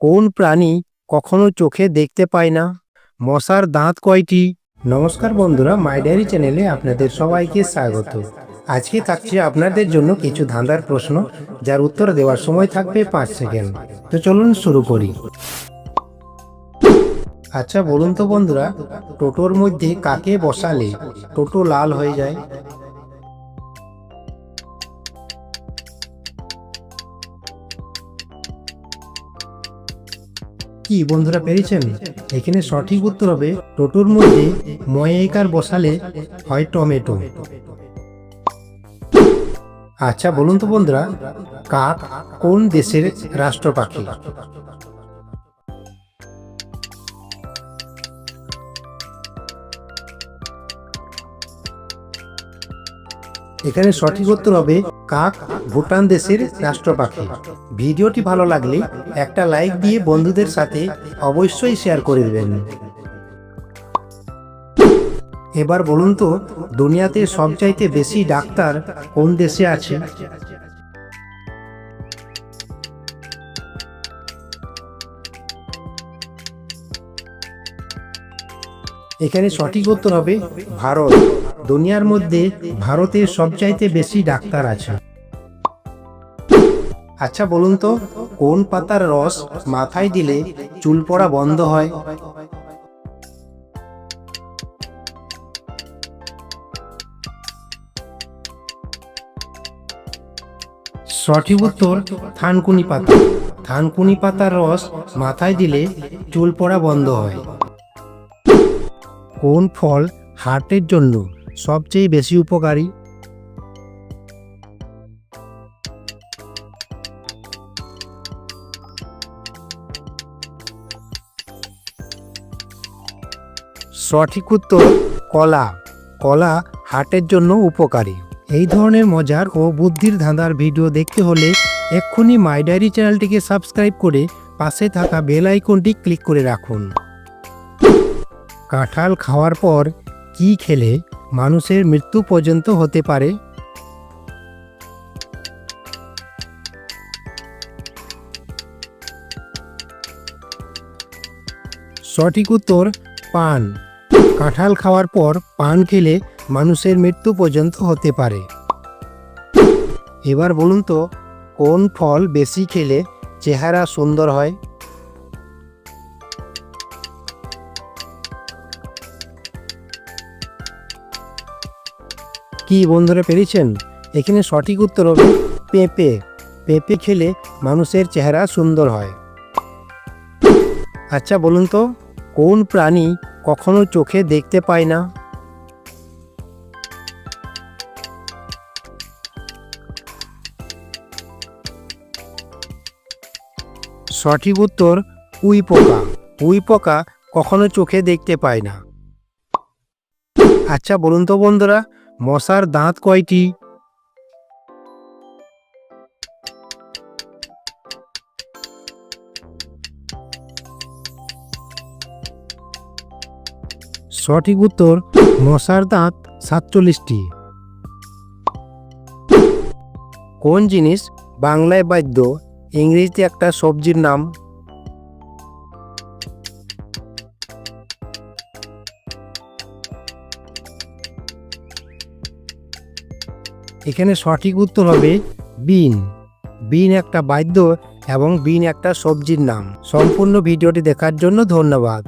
কোন প্রাণী কখনো চোখে দেখতে পায় না? মশার দাঁত কয়টি? নমস্কার বন্ধুরা মাই ডায়েরি চ্যানেলে আপনাদের সবাইকে স্বাগত। আজকে থাকছে আপনাদের জন্য কিছু ধাঁধার প্রশ্ন, যার উত্তর দেওয়ার সময় থাকবে পাঁচ সেকেন্ড। তো চলুন শুরু করি। আচ্ছা বলুন তো বন্ধুরা, টোটোর মধ্যে কাকে বসালে টোটো লাল হয়ে যায়? কি বন্ধুরা পেরেছেন? এখানে সঠিক উত্তর হবে, টোটোর মধ্যে ময়েকার বসালে হয় টমেটো। আচ্ছা বলুন তো বন্ধুরা, কাক কোন দেশের রাষ্ট্র পাখি এখানে সঠিক উত্তর হবে কাক, ভুটান দেশের রাষ্ট্র পাখি ভিডিওটি ভালো লাগলে একটা লাইক দিয়ে বন্ধুদের সাথে অবশ্যই শেয়ার করে দেবেন। এবার বলুন তো, দুনিয়াতে সবচাইতে বেশি ডাক্তার কোন দেশে আছে? এখানে সঠিক উত্তর হবে ভারত। দুনিয়ার মধ্যে ভারতের সবচাইতে বেশি ডাক্তার আছে। আচ্ছা বলুন তো, কোন পাতার রস মাথায় দিলে চুল পড়া বন্ধ হয়? সঠিক উত্তর, থানকুনি পাতা। থানকুনি পাতার রস মাথায় দিলে চুল পড়া বন্ধ হয়। কোন ফল হার্টের জন্য সবচেয়ে বেশি উপকারী? সঠিক উত্তর, কলা। কলা হার্টের জন্য উপকারী। এই ধরনের মজার ও বুদ্ধির ধাঁধার ভিডিও দেখতে হলে এক্ষুনি মাই ডায়েরি চ্যানেলটিকে সাবস্ক্রাইব করে পাশে থাকা বেল আইকনটি ক্লিক করে রাখুন। কাঁঠাল খাওয়ার পর কি খেলে মানুষের মৃত্যু পর্যন্ত হতে পারে? সঠিক উত্তর, পান। কাঁঠাল খাওয়ার পর পান খেলে মানুষের মৃত্যু পর্যন্ত হতে পারে। এবার বলুন তো, কোন ফল বেশি খেলে চেহারা সুন্দর হয়? কি বন্ধুরা পেরেছেন? এখানে সঠিক উত্তর হবে পেঁপে। পেঁপে খেলে মানুষের চেহারা সুন্দর হয়। আচ্ছা বলুন তো, কোন প্রাণী কখনো চোখে দেখতে পায় না? সঠিক উত্তর, উই পোকা। উই পোকা কখনো চোখে দেখতে পায় না। আচ্ছা বলুন তো বন্ধুরা মশার দাঁত কয়টি? সঠিক উত্তর, মশার দাঁত সাতচল্লিশটি। কোন জিনিস বাংলায় বাদ্য, ইংরেজিতে একটা সবজির নাম? এখানে সঠিক উত্তর হবে বিন। বিন একটা বাদ্য এবং বিন একটা সবজির নাম। সম্পূর্ণ ভিডিওটি দেখার জন্য ধন্যবাদ।